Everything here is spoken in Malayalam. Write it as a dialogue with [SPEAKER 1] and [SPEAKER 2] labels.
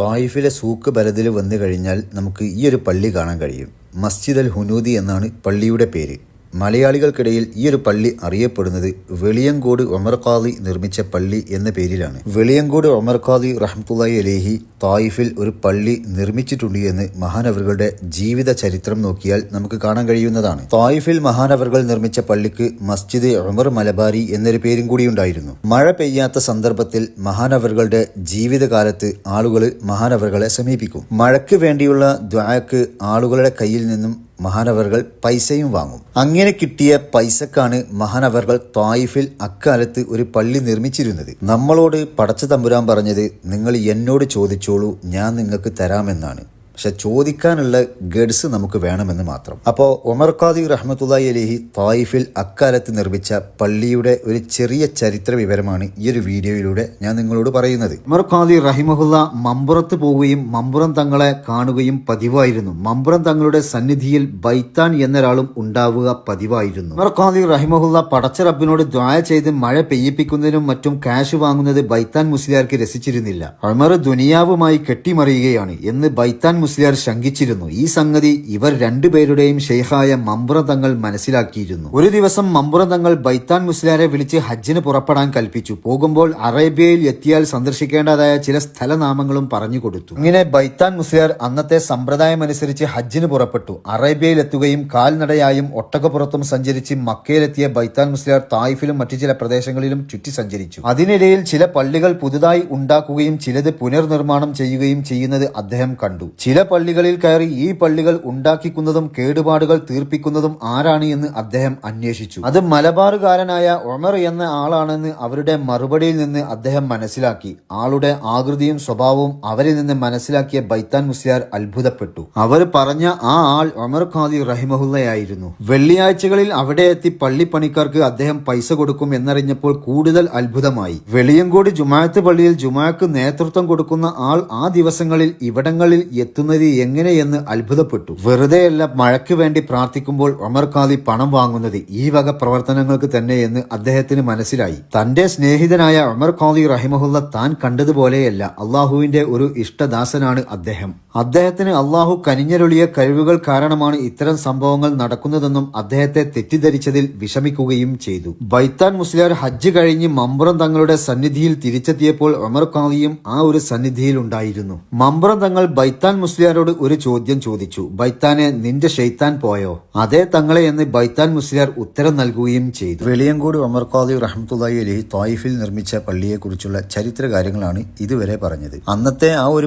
[SPEAKER 1] തായിഫിലെ സൂക്ക് ബലതിൽ വന്നു കഴിഞ്ഞാൽ നമുക്ക് ഈ ഒരു പള്ളി കാണാൻ കഴിയും. മസ്ജിദ് അൽ ഹുനൂദി എന്നാണ് പള്ളിയുടെ പേര്. മലയാളികൾക്കിടയിൽ ഈ ഒരു പള്ളി അറിയപ്പെടുന്നത് വെളിയങ്കോട് ഒമർ ഖാദി നിർമ്മിച്ച പള്ളി എന്ന പേരിലാണ്. വെളിയങ്കോട് ഒമർ ഖാദി റഹ്മത്തുള്ളാഹി അലേഹി തായിഫിൽ ഒരു പള്ളി നിർമ്മിച്ചിട്ടുണ്ട് എന്ന് മഹാനവറുകളുടെ ജീവിത ചരിത്രം നോക്കിയാൽ നമുക്ക് കാണാൻ കഴിയുന്നതാണ്. തായിഫിൽ മഹാനവറുകൾ നിർമ്മിച്ച പള്ളിക്ക് മസ്ജിദ് ഒമർ മലബാരി എന്നൊരു പേരും കൂടി ഉണ്ടായിരുന്നു. മഴ പെയ്യാത്ത സന്ദർഭത്തിൽ മഹാനവറുകളുടെ ജീവിതകാലത്ത് ആളുകൾ മഹാനവറുകളെ സമീപിക്കും. മഴയ്ക്ക് വേണ്ടിയുള്ള ദ്വായക്ക് ആളുകളുടെ കയ്യിൽ നിന്നും മഹാനവറുകൾ പൈസയും വാങ്ങും. അങ്ങനെ കിട്ടിയ പൈസക്കാണ് മഹാനവറുകൾ തായിഫിൽ അക്കാലത്ത് ഒരു പള്ളി നിർമ്മിച്ചിരുന്നത്. നമ്മളോട് പടച്ച തമ്പുരാൻ പറഞ്ഞത് നിങ്ങൾ എന്നോട് ചോദിച്ചോളൂ ഞാൻ നിങ്ങൾക്ക് തരാമെന്നാണ്. പക്ഷെ ചോദിക്കാനുള്ള ഗഡ്സ് നമുക്ക് വേണമെന്ന് മാത്രം. അപ്പോൾ ഒമർ ഖാദി റഹ്മത്തുല്ലായി അലിഹി തായിഫിൽ അക്കാലത്ത് നിർമ്മിച്ച പള്ളിയുടെ ഒരു ചെറിയ ചരിത്ര വിവരമാണ് ഈ ഒരു വീഡിയോയിലൂടെ ഞാൻ നിങ്ങളോട് പറയുന്നത്. ഉമർ ഖാദി റഹിമഹുല്ല മമ്പുറത്ത് പോവുകയും മമ്പുറം തങ്ങളെ കാണുകയും പതിവായിരുന്നു. മമ്പുറം തങ്ങളുടെ സന്നിധിയിൽ ബൈത്താൻ എന്നൊരാളും ഉണ്ടാവുക പതിവായിരുന്നു. ഉമർ ഖാദി റഹിമഹുല്ല പടച്ച റബ്ബിനോട് ദ്വായ ചെയ്ത് മഴ പെയ്യിപ്പിക്കുന്നതിനും മറ്റും ക്യാഷ് വാങ്ങുന്നത് ബൈത്താൻ മുസ്ലിയാർക്ക് രസിച്ചിരുന്നില്ല. ഉമർ ദുനിയാവുമായി കെട്ടിമറിയുകയാണ് എന്ന് ബൈത്താൻ മുസ്ലിയാർ ശങ്കിച്ചിരുന്നു. ഈ സംഗതി ഇവർ രണ്ടുപേരുടെയും ഷെയ്ഹായ മമ്പുറ തങ്ങൾ മനസ്സിലാക്കിയിരുന്നു. ഒരു ദിവസം മമ്പുറ തങ്ങൾ ബൈത്താൻ മുസ്ലിയാരെ വിളിച്ച് ഹജ്ജിന് പുറപ്പെടാൻ കൽപ്പിച്ചു. പോകുമ്പോൾ അറേബ്യയിൽ എത്തിയാൽ സന്ദർശിക്കേണ്ടതായ ചില സ്ഥലനാമങ്ങളും പറഞ്ഞു കൊടുത്തു. ഇങ്ങനെ ബൈത്താൻ മുസ്ലിയാർ അന്നത്തെ സമ്പ്രദായമനുസരിച്ച് ഹജ്ജിന് പുറപ്പെട്ടു. അറേബ്യയിൽ എത്തുകയും കാൽനടയായും ഒട്ടകപ്പുറത്തും സഞ്ചരിച്ച് മക്കയിലെത്തിയ ബൈത്താൻ മുസ്ലിയാർ തായിഫിലും മറ്റു ചില പ്രദേശങ്ങളിലും ചുറ്റി സഞ്ചരിച്ചു. അതിനിടയിൽ ചില പള്ളികൾ പുതുതായി ഉണ്ടാക്കുകയും ചിലത് പുനർനിർമ്മാണം ചെയ്യുകയും ചെയ്യുന്നത് അദ്ദേഹം കണ്ടു. ചില പള്ളികളിൽ കയറി ഈ പള്ളികൾ ഉണ്ടാക്കിക്കുന്നതും കേടുപാടുകൾ തീർപ്പിക്കുന്നതും ആരാണ് എന്ന് അദ്ദേഹം അന്വേഷിച്ചു. അത് മലബാറുകാരനായ ഒമർ എന്ന ആളാണെന്ന് അവരുടെ മറുപടിയിൽ നിന്ന് അദ്ദേഹം മനസ്സിലാക്കി. ആളുടെ ആകൃതിയും സ്വഭാവവും അവരിൽ നിന്ന് മനസ്സിലാക്കിയ ബൈത്താൻ മുസ്ലിയാർ അത്ഭുതപ്പെട്ടു. അവർ പറഞ്ഞ ആ ആൾ ഒമർ ഖാദി റഹിമഹുല്ലയായിരുന്നു. വെള്ളിയാഴ്ചകളിൽ അവിടെ എത്തി പള്ളിപ്പണിക്കാർക്ക് അദ്ദേഹം പൈസ കൊടുക്കും എന്നറിഞ്ഞപ്പോൾ കൂടുതൽ അത്ഭുതമായി. വെളിയങ്കോട് ജുമാഅത്ത് പള്ളിയിൽ ജുമാക്ക് നേതൃത്വം കൊടുക്കുന്ന ആൾ ആ ദിവസങ്ങളിൽ ഇവിടങ്ങളിൽ എത്തുന്നത് എങ്ങനെയെന്ന് അത്ഭുതപ്പെട്ടു. വെറുതെയല്ല മഴയ്ക്ക് വേണ്ടി പ്രാർത്ഥിക്കുമ്പോൾ ഒമർ ഖാദി പണം വാങ്ങുന്നത് ഈ വക പ്രവർത്തനങ്ങൾക്ക് തന്നെയെന്ന് അദ്ദേഹത്തിന് മനസ്സിലായി. തന്റെ സ്നേഹിതനായ ഒമർ ഖാദി റഹിമഹുല്ല താൻ കണ്ടതുപോലെയല്ല അള്ളാഹുവിന്റെ ഒരു ഇഷ്ടദാസനാണ് അദ്ദേഹം. അദ്ദേഹത്തിന് അള്ളാഹു കനിഞ്ഞരുളിയ കഴിവുകൾ കാരണമാണ് ഇത്തരം സംഭവങ്ങൾ നടക്കുന്നതെന്നും അദ്ദേഹത്തെ തെറ്റിദ്ധരിച്ചതിൽ വിഷമിക്കുകയും ചെയ്തു. ബൈത്താൻ മുസ്ലിയാർ ഹജ്ജ് കഴിഞ്ഞ് മമ്പുറം തങ്ങളുടെ സന്നിധിയിൽ തിരിച്ചെത്തിയപ്പോൾ ഒമർ ഖാദിയും ആ ഒരു സന്നിധിയിൽ ഉണ്ടായിരുന്നു. മമ്പുറം തങ്ങൾ ബൈത്താൻ മുസ്ലിയാരോട് ഒരു ചോദ്യം ചോദിച്ചു. ബൈത്താനെ നിന്റെ ഷെയ്ത്താൻ പോയോ? അതേ തങ്ങളെ എന്ന് ബൈത്താൻ മുസ്ലിയാർ ഉത്തരം നൽകുകയും ചെയ്തു. വെളിയങ്കോട് ഒമർ ഖാദി റഹ്മത്തുള്ളി അലി തായിഫിൽ നിർമ്മിച്ച പള്ളിയെക്കുറിച്ചുള്ള ചരിത്ര കാര്യങ്ങളാണ് ഇതുവരെ പറഞ്ഞത്. അന്നത്തെ ആ ഒരു